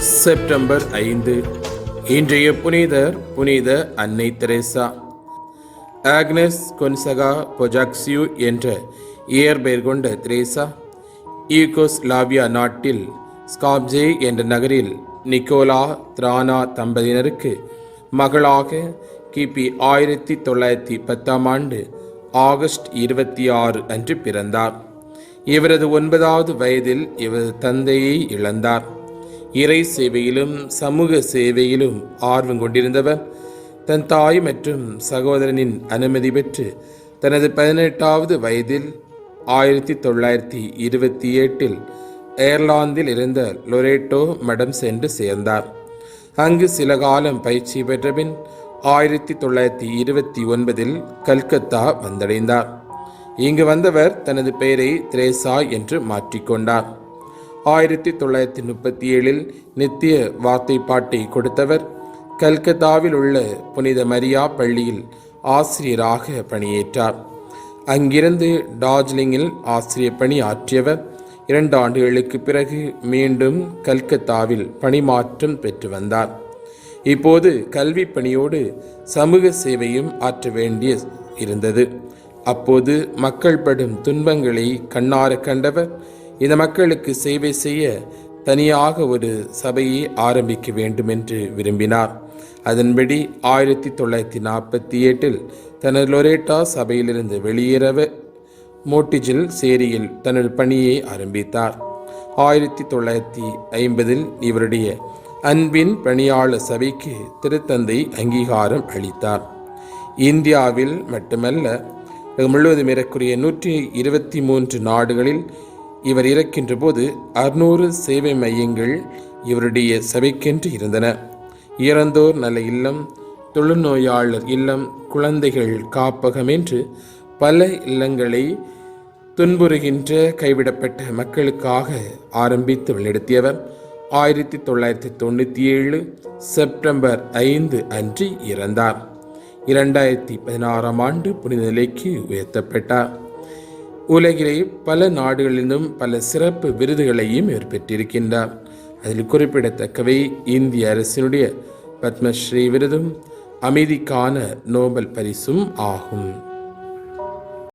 September ஐந்து. இன்றைய புனிதர் புனித அன்னை தெரேசா. ஆக்னஸ் கொன்சகா பொஜாக்சியூ என்ற இயற்பெயர் கொண்ட திரேசா ஈகோஸ்லாவியா நாட்டில் ஸ்காப்ஜே என்ற நகரில் நிக்கோலா திரானா தம்பதியினருக்கு மகளாக கிபி ஆயிரத்தி தொள்ளாயிரத்தி பத்தாம் ஆண்டு ஆகஸ்ட் இருபத்தி ஆறு அன்று பிறந்தார். இவரது ஒன்பதாவது வயதில் இவரது தந்தையை இழந்தார். இறை சேவையிலும் சமூக சேவையிலும் ஆர்வம் கொண்டிருந்தவர். தன் தாய் மற்றும் சகோதரனின் அனுமதி பெற்று தனது பதினெட்டாவது வயதில் ஆயிரத்தி தொள்ளாயிரத்தி இருபத்தி எட்டில் அயர்லாந்தில் இருந்த லொரேட்டோ மடம் சென்று சேர்ந்தார். அங்கு சில காலம் பயிற்சி பெற்ற பின் ஆயிரத்தி தொள்ளாயிரத்தி இருபத்தி ஒன்பதில் கல்கத்தா வந்தடைந்தார். இங்கு வந்தவர் தனது பெயரை திரேசா என்று மாற்றிக்கொண்டார். ஆயிரத்தி தொள்ளாயிரத்தி முப்பத்தி ஏழில் நித்திய வார்த்தை பாட்டை கொடுத்தவர். கல்கத்தாவில் உள்ள புனித மரியா பள்ளியில் ஆசிரியராக பணியேற்றார். அங்கிருந்து டார்ஜிலிங்கில் ஆசிரியர் பணி ஆற்றியவர். இரண்டு ஆண்டுகளுக்கு பிறகு மீண்டும் கல்கத்தாவில் பணிமாற்றம் பெற்று வந்தார். இப்போது கல்வி பணியோடு சமூக சேவையும் ஆற்ற வேண்டிய இருந்தது. அப்போது மக்கள் படும் துன்பங்களை கண்ணார கண்டவர். இந்த மக்களுக்கு சேவை செய்ய தனியாக ஒரு சபையை ஆரம்பிக்க வேண்டும் என்று விரும்பினார். அதன்படி ஆயிரத்தி தொள்ளாயிரத்தி நாற்பத்தி எட்டில் தனது லொரேட்டா சபையிலிருந்து வெளியேறவ மோட்டிஜில் சேரியில் தனது பணியை ஆரம்பித்தார். ஆயிரத்தி தொள்ளாயிரத்தி ஐம்பதில் இவருடைய அன்பின் பணியாளர் சபைக்கு திருத்தந்தை அங்கீகாரம் அளித்தார். இந்தியாவில் மட்டுமல்ல முழுவதும் ஏறக்குறைய நூற்றி இருபத்தி மூன்று நாடுகளில் இவர் இறக்கின்ற போது அறுநூறு சேவை மையங்கள் இவருடைய சபைக்கென்று இருந்தன. இறந்தோர் நல இல்லம் தொழுநோயாளர் இல்லம் குழந்தைகள் காப்பகம் என்று பல இல்லங்களை துன்புறுகின்ற கைவிடப்பட்ட மக்களுக்காக ஆரம்பித்து வழிநடத்தியவர் ஆயிரத்தி தொள்ளாயிரத்தி தொண்ணூற்றி ஏழு செப்டம்பர் ஐந்து அன்று இறந்தார். இரண்டாயிரத்தி பதினாறாம் ஆண்டு புனித நிலைக்கு உயர்த்தப்பட்டார். உலகிலே பல நாடுகளிலும் பல சிறப்பு விருதுகளையும் இவர் பெற்றிருக்கின்றார் அதில் குறிப்பிடத்தக்கவை இந்திய அரசினுடைய பத்மஸ்ரீ விருதும் அமைதிக்கான நோபல் பரிசும் ஆகும்.